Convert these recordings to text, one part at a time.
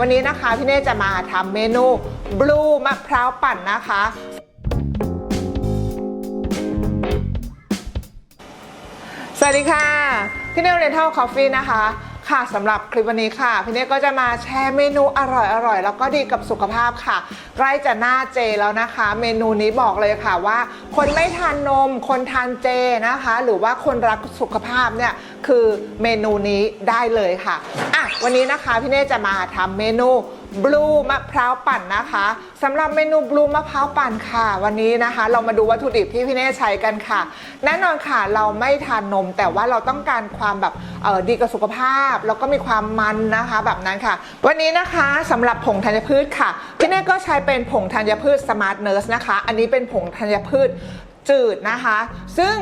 วันนี้นะคะพี่เน่จะมาทำเมนูบลูมะพร้าวปั่นนะคะ สวัสดีค่ะ พี่เน่เรนเทลคอฟฟี่นะคะ ค่ะสำหรับคลิปวันนี้ค่ะ พี่เน่ก็จะมาแชร์เมนูอร่อยๆแล้วก็ดีกับสุขภาพค่ะ ใกล้จะหน้าเจแล้วนะคะ เมนูนี้บอกเลยค่ะว่า คนไม่ทานนม คนทานเจนะคะ หรือว่าคนรักสุขภาพเนี่ยคือเมนูนี้ได้เลยค่ะอะวันนี้นะคะพี่เน่จะมาทำเมนู บลูมะพร้าวปั่นนะคะสำหรับเมนูบลูมะพร้าวปั่นค่ะ วันนี้นะคะ เรามาดูวัตถุดิบที่พี่เน่ใช้กันค่ะ แน่นอนค่ะเราไม่ทานนม แต่ว่าเราต้องการความแบบออดีกับสุขภาพ แล้วก็มีความมันนะคะแบบนั้นค่ะ วันนี้นะคะสำหรับผงธัญพืชค่ะพี่เน่ก็ใช้เป็นผงธัญพืชสมาร์ทเนิร์สนะคะ อันนี้เป็นผงธัญพืช จืดนะคะ ซึ่ง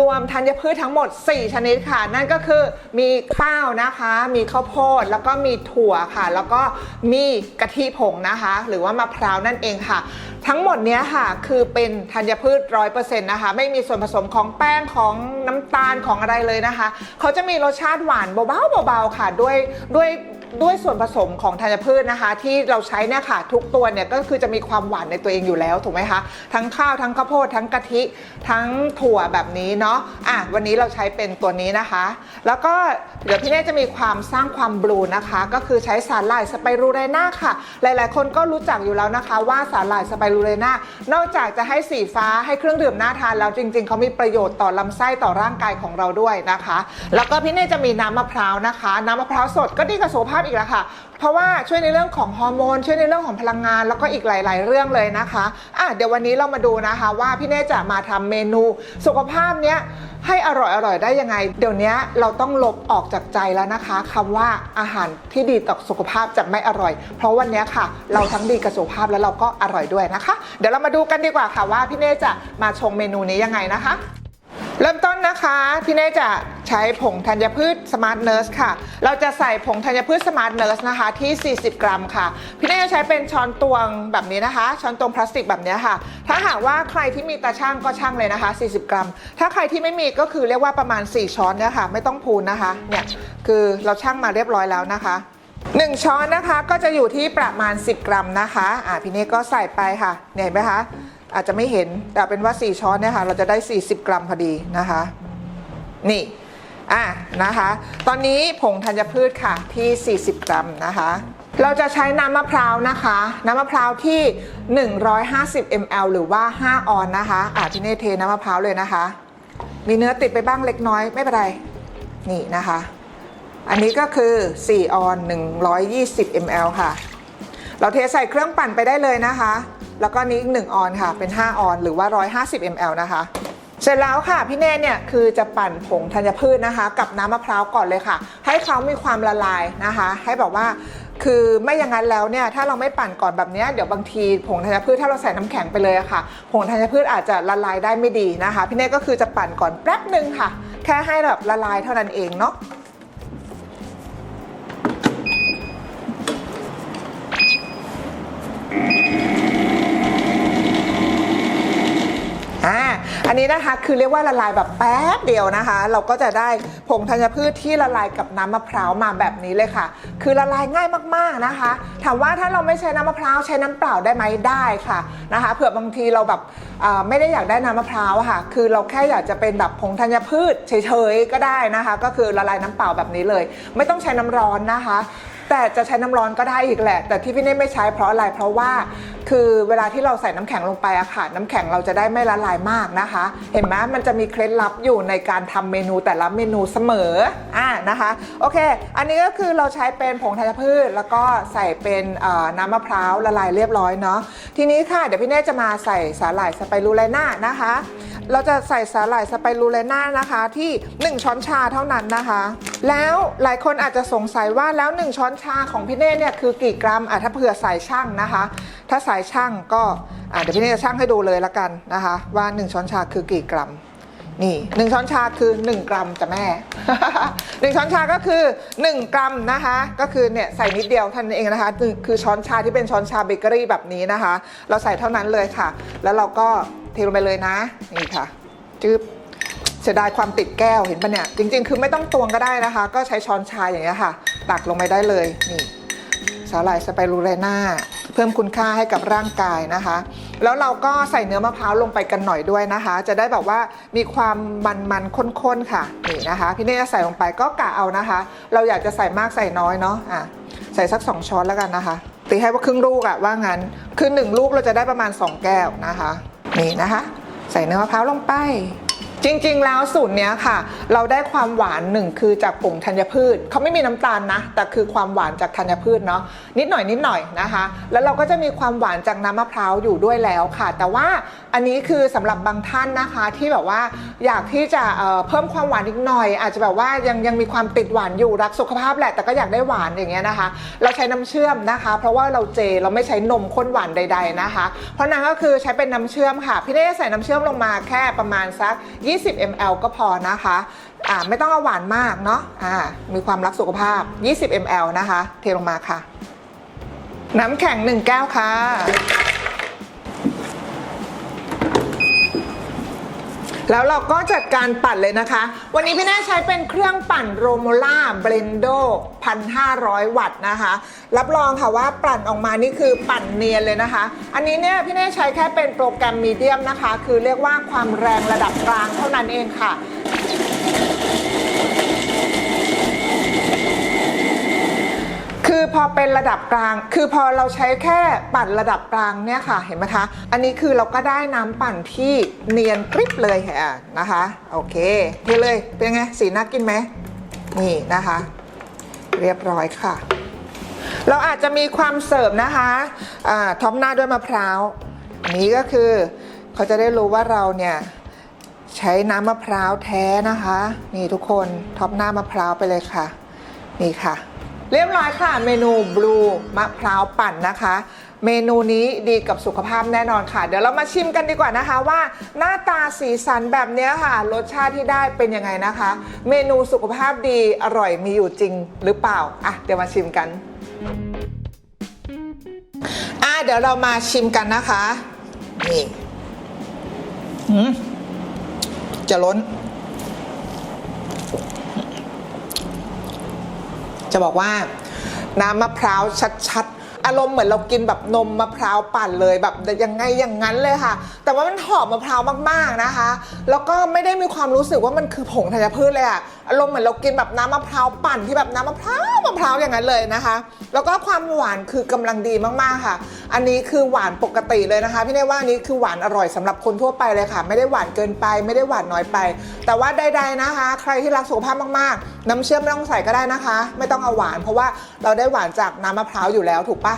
รวมธัญพืชทั้งหมด 4 ชนิดค่ะ นั่นก็คือมีข้าวนะคะ มีข้าวโพด แล้วก็มีถั่วค่ะ แล้วก็มีกะทิผงนะคะ หรือว่ามะพร้าวนั่นเองค่ะ ทั้งหมดเนี้ยค่ะ คือเป็นธัญพืชร้อยเปอร์เซ็นต์นะคะ ไม่มีส่วนผสมของแป้งของน้ำตาลของอะไรเลยนะคะ เขาจะมีรสชาติหวานเบาๆเบาๆค่ะ ด้วยด้วย ด้วยส่วนผสมของธัญพืชนะคะ ที่เราใช้เนี่ยค่ะทุกตัวเนี่ยก็คือจะมีความหวานในตัวเองอยู่แล้วถูกไหมคะ ทั้งข้าวทั้งข้าวโพดทั้งกะทิ ทั้งถั่วแบบนี้เนาะอะวันนี้เราใช้เป็นตัวนี้นะคะ แล้วก็เดี๋ยวพี่เน่จะมีความสร้างความบลูนะคะ ก็คือใช้สาหร่ายสไปรูเรนาค่ะ หลาย ๆ คนก็รู้จักอยู่แล้วนะคะว่าสาหร่ายสไปรูเรนานอกจากจะให้สีฟ้าให้เครื่องดื่มน่าทานแล้วจริง ๆเขามีประโยชน์ต่อลำไส้ต่อร่างกายของเราด้วยนะคะ แล้วก็พี่เน่จะมีน้ำมะพร้าวนะคะ น้ำมะพร้าวสดก็ดีกับสุขภาพอีกแล้วค่ะ เพราะว่าช่วยในเรื่องของฮอร์โมน ช่วยในเรื่องของพลังงาน แล้วก็อีกหลาย ๆ เรื่องเลยนะคะอะเดี๋ยววันนี้เรามาดูนะคะ ว่าพี่เน่จะมาทำเมนู สุขภาพเนี้ยให้อร่อยอร่อยได้ยังไง เดี๋ยวนี้เราต้องลบออกจากใจแล้วนะคะคำว่าอาหารที่ดีต่อสุขภาพจะไม่อร่อย เพราะวันนี้ค่ะ เราทั้งดีกับสุขภาพแล้วเราก็อร่อยด้วยนะคะ เดี๋ยวเรามาดูกันดีกว่าค่ะว่าพี่เน่จะมาชงเมนูนี้ยังไงนะคะ เริ่มต้นนะคะพี่เน่จะ ใช้ผงธัญพืชสมาร์ทเนิร์สค่ะ เราจะใส่ผงธัญพืชสมาร์ทเนิร์สนะคะที่ 40 กรัมค่ะ พี่เน่จะใช้เป็นช้อนตวงแบบนี้นะคะ ช้อนตวงพลาสติกแบบนี้ค่ะ ถ้าหากว่าใครที่มีตาช่างก็ช่างเลยนะคะ 40 กรัม ถ้าใครที่ไม่มีก็คือเรียกว่าประมาณ 4 ช้อนเนี่ยค่ะ ไม่ต้องพูนนะคะ เนี่ยคือเราช่างมาเรียบร้อยแล้วนะคะ1 ช้อนนะคะก็จะอยู่ที่ประมาณ 10 กรัมนะคะอ่าพี่เน่ก็ใส่ไปค่ะเห็นไหมคะอาจจะไม่เห็นแต่เป็นว่า 4 ช้อนเนี่ยค่ะเราจะได้ 40 กรัมพอดีนะคะ นี่ อะนะคะ ตอนนี้ผงธัญพืชค่ะที่ 40 กรัมนะคะ เราจะใช้น้ำมะพร้าวนะคะ น้ำมะพร้าวที่ 150 ml หรือว่า 5 ออนนะคะอะพี่เนเทน้ำมะพร้าวเลยนะคะ มีเนื้อติดไปบ้างเล็กน้อยไม่เป็นไร นี่นะคะ อันนี้ก็คือ 4 ออน 120 ml ค่ะ เราเทใส่เครื่องปั่นไปได้เลยนะคะ แล้วก็นี้อีก1ออนค่ะ เป็น 5 ออนหรือว่า 150 ml นะคะ เสร็จแล้วค่ะพี่เน่เนี่ยคือจะปั่นผงธัญพืชนะคะ กับน้ำมะพร้าวก่อนเลยค่ะ ให้เขามีความละลายนะคะ ให้แบบว่าคือไม่อย่างนั้นแล้วเนี่ยถ้าเราไม่ปั่นก่อนแบบนี้เดี๋ยวบางทีผงธัญพืชถ้าเราใส่น้ำแข็งไปเลยอะค่ะ ผงธัญพืชอาจจะละลายได้ไม่ดีนะคะ พี่เน่ก็คือจะปั่นก่อนแป๊บหนึ่งค่ะ แค่ให้แบบละลายเท่านั้นเองเนาะ อันนี้นะคะคือเรียกว่าละลายแบบแป๊บเดียวนะคะ เราก็จะได้ผงธัญพืชที่ละลายกับน้ำมะพร้าวมาแบบนี้เลยค่ะ คือละลายง่ายมากๆนะคะถามว่าถ้าเราไม่ใช้น้ำมะพร้าวใช้น้ำเปล่าได้ไหมได้ค่ะนะคะเผื่อบางทีเราแบบไม่ได้อยากได้น้ำมะพร้าวค่ะ คือเราแค่อยากจะเป็นแบบผงธัญพืชเฉยๆก็ได้นะคะ ก็คือละลายน้ำเปล่าแบบนี้เลย ไม่ต้องใช้น้ำร้อนนะคะ แต่จะใช้น้ำร้อนก็ได้อีกแหละ แต่ที่พี่เน่ไม่ใช้เพราะอะไร เพราะว่าคือเวลาที่เราใส่น้ำแข็งลงไปอะค่ะ น้ำแข็งเราจะได้ไม่ละลายมากนะคะ เห็นไหมมันจะมีเคล็ดลับอยู่ในการทำเมนูแต่ละเมนูเสมออ่านะคะ โอเค อันนี้ก็คือเราใช้เป็นผงธัญพืช แล้วก็ใส่เป็นน้ำมะพร้าวละลายเรียบร้อยเนาะทีนี้ค่ะเดี๋ยวพี่เน่จะมาใส่สาหร่ายสไปรูไลน่านะคะ เราจะใส่สาหร่ายสไปรูไลน่านะคะ ที่ 1 ช้อนชาเท่านั้นนะคะ แล้วหลายคนอาจจะสงสัยว่าแล้ว 1 ช้อนชาของพี่เน่เนี่ยคือกี่กรัมอะถ้าเผื่อสายช่างนะคะ ถ้าสายช่างก็อะเดี๋ยวพี่เน่จะช่างให้ดูเลยละกันนะคะ ว่า 1 ช้อนชาคือกี่กรัมนี่หนึ่งช้อนชาคือ 1 กรัมจ้ะแม่หนึ่งช้อนชาก็คือ 1 กรัมนะคะ ก็คือเนี่ยใส่นิดเดียวท่านั้นเองนะคะ คือช้อนชาที่เป็นช้อนชาเบเกอรี่แบบนี้นะคะ เราใส่เท่านั้นเลยค่ะ แล้วเราก็ เทลงไปเลยนะ นี่ค่ะจึ๊บเสียดายความติดแก้วเห็นปะเนี่ย จริง ๆ คือไม่ต้องตวงก็ได้นะคะ ก็ใช้ช้อนชาอย่างเงี้ยค่ะ ตักลงไปได้เลยนี่สาหร่ายสไปรูเรน่าเพิ่มคุณค่าให้กับร่างกายนะคะ แล้วเราก็ใส่เนื้อมะพร้าวลงไปกันหน่อยด้วยนะคะ จะได้แบบว่ามีความมันๆข้นๆค่ะนี่นะคะ พี่เน่ใส่ลงไปก็กะเอานะคะ เราอยากจะใส่มากใส่น้อยเนาะอะใส่สัก 2 ช้อนแล้วกันนะคะตีให้ว่าครึ่งลูกอะว่างั้นคือหนึ่งลูกเราจะได้ประมาณ 2 แก้วนะคะ นี่นะคะ ใส่เนื้อมะพร้าวลงไป จริงๆ แล้วสูตรเนี้ยค่ะ เราได้ความหวานหนึ่งคือจากผงธัญพืชเขาไม่มีน้ำตาลนะ แต่คือความหวานจากธัญพืชเนาะนิดหน่อยนิดหน่อยนะคะ แล้วเราก็จะมีความหวานจากน้ำมะพร้าวอยู่ด้วยแล้วค่ะ แต่ว่าอันนี้คือสำหรับบางท่านนะคะที่แบบว่าอยากที่จะเเพิ่มความหวานอีกหน่อย อาจจะแบบว่ายังยังมีความติดหวานอยู่รักสุขภาพแหละแต่ก็อยากได้หวานอย่างเงี้ยนะคะ เราใช้น้ำเชื่อมนะคะ เพราะว่าเราเจเราไม่ใช้นมข้นหวานใด ๆนะคะ เพราะนั้นก็คือใช้เป็นน้ำเชื่อมค่ะ พี่ได้ใส่น้ำเชื่อมลงมาแค่ประมาณสัก20 ml ก็พอนะคะอ่าไม่ต้องเอาหวานมากเนาะอ่ามีความรักสุขภาพ 20 ml นะคะ เทลงมาค่ะ น้ำแข็ง 1 แก้วค่ะ แล้วเราก็จัดการปั่นเลยนะคะ วันนี้พี่แน่ใช้เป็นเครื่องปั่นโรโมล่าเบลนโด1,500 วัตต์นะคะ รับรองค่ะว่าปั่นออกมานี่คือปั่นเนียนเลยนะคะ อันนี้เนี่ยพี่แน่ใช้แค่เป็นโปรแกรมมีเดียมนะคะ คือเรียกว่าความแรงระดับกลางเท่านั้นเองค่ะ คือ พอเป็นระดับกลาง คือพอเราใช้แค่ปั่นระดับกลางเนี่ยค่ะ เห็นไหมคะ อันนี้คือเราก็ได้น้ำปั่นที่เนียนกริบเลยค่ะนะคะ โอเคเทเลย เป็นไง สีน่ากินไหม นี่นะคะ เรียบร้อยค่ะ เราอาจจะมีความเสิร์ฟนะคะอ่าท็อปหน้าด้วยมะพร้าวนนี้ก็คือเขาจะได้รู้ว่าเราเนี่ยใช้น้ำมะพร้าวแท้นะคะ นี่ทุกคนท็อปหน้ามะพร้าวไปเลยค่ะ นี่ค่ะ เรียบร้อยค่ะ เมนูบลูมะพร้าวปั่นนะคะ เมนูนี้ดีกับสุขภาพแน่นอนค่ะ เดี๋ยวเรามาชิมกันดีกว่านะคะว่า หน้าตาสีสันแบบนี้ค่ะ รสชาติที่ได้เป็นยังไงนะคะ เมนูสุขภาพดีอร่อยมีอยู่จริงหรือเปล่าอะเดี๋ยวมาชิมกันอะเดี๋ยวเรามาชิมกันนะคะนี่หืมจะล้น จะบอกว่าน้ำมะพร้าวชัดๆ อารมณ์เหมือนเรากินแบบนมมะพร้าวปั่นเลยแบบยังไงอย่างนั้นเลยค่ะ แต่ว่ามันหอมมะพร้าวมากๆนะคะ แล้วก็ไม่ได้มีความรู้สึกว่ามันคือผงธัญพืชเลยอะอารมณ์เหมือนเรากินแบบน้ำมะพร้าวปั่นที่แบบน้ำมะพร้าวมะพร้าวอย่างนั้นเลยนะคะ แล้วก็ความหวานคือกำลังดีมากๆค่ะ อันนี้คือหวานปกติเลยนะคะ พี่เน่ว่าอันนี้คือหวานอร่อยสำหรับคนทั่วไปเลยค่ะ ไม่ได้หวานเกินไป ไม่ได้หวานน้อยไป แต่ว่าใด ๆนะคะ ใครที่รักสุขภาพมากๆ น้ำเชื่อมไม่ต้องใส่ก็ได้นะคะ ไม่ต้องเอาหวาน เพราะว่าเราได้หวานจากน้ำมะพร้าวอยู่แล้วถูกปะ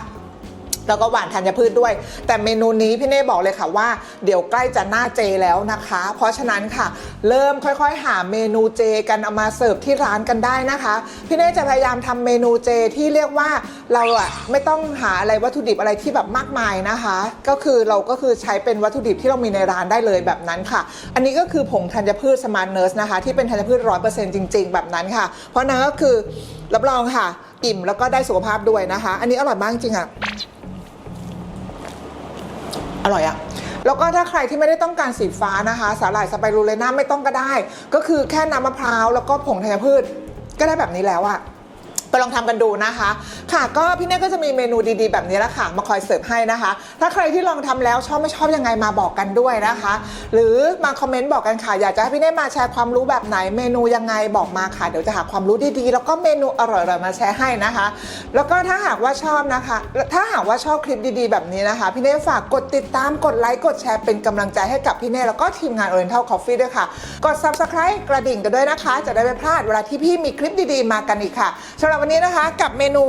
แล้วก็หวานธัญพืชด้วย แต่เมนูนี้พี่เน่บอกเลยค่ะว่า เดี๋ยวใกล้จะหน้าเจแล้วนะคะ เพราะฉะนั้นค่ะ เริ่มค่อยๆ หาเมนูเจกันเอามาเสิร์ฟที่ร้านกันได้นะคะ พี่เน่จะพยายามทำเมนูเจที่เรียกว่าเราอะไม่ต้องหาอะไรวัตถุดิบอะไรที่แบบมากมายนะคะ ก็คือเราก็คือใช้เป็นวัตถุดิบที่เรามีในร้านได้เลยแบบนั้นค่ะ อันนี้ก็คือผงธัญพืชสมาร์ทเนิร์สนะคะที่เป็นธัญพืชร้อยเปอร์เซ็นต์จริง ๆ แบบนั้นค่ะ เพราะนั้นก็คือรับรองค่ะ อิ่มแล้วก็ได้สุขภาพด้วยนะคะ อันนี้อร่อยมากจริงอะ อร่อยอะแล้วก็ถ้าใครที่ไม่ได้ต้องการสีฟ้านะคะ สาหร่ายสไปรูเลน่าไม่ต้องก็ได้ ก็คือแค่น้ำมะพร้าวแล้วก็ผงธัญพืชก็ได้แบบนี้แล้วอะ ไปลองทำกันดูนะคะ ค่ะก็พี่เน่ก็จะมีเมนูดีๆ แบบนี้และค่ะ มาคอยเสิร์ฟให้นะคะ ถ้าใครที่ลองทำแล้วชอบไม่ชอบยังไงมาบอกกันด้วยนะคะ หรือมาคอมเมนต์บอกกันค่ะ อยากจะให้พี่เน่มาแชร์ความรู้แบบไหนเมนูยังไงบอกมาค่ะ เดี๋ยวจะหาความรู้ดีๆ แล้วก็เมนูอร่อยๆมาแชร์ให้นะคะ แล้วก็ถ้าหากว่าชอบนะคะ ถ้าหากว่าชอบคลิปดีๆ แบบนี้นะคะ พี่เน่ฝากกดติดตามกดไลค์กดแชร์เป็นกำลังใจให้กับพี่เน่แล้วก็ทีมงาน Oriental Coffee ด้วยค่ะ กด Subscribe กระดิ่งกันด้วยนะคะ จะได้ไม่พลาดเวลาที่พี่มีคลิปดีๆ มากันอีกค่ะสำหรับวันนี้นะคะ กับเมนู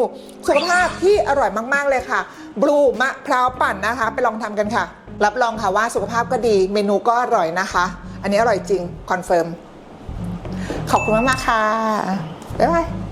สุขภาพที่อร่อยมาก ๆ เลยค่ะ บลูมะพร้าวปั่นนะคะ ไปลองทำกันค่ะ รับรองค่ะว่าสุขภาพก็ดี เมนูก็อร่อยนะคะ อันนี้อร่อยจริง คอนเฟิร์ม ขอบคุณมาก ๆ ค่ะ บ๊ายบาย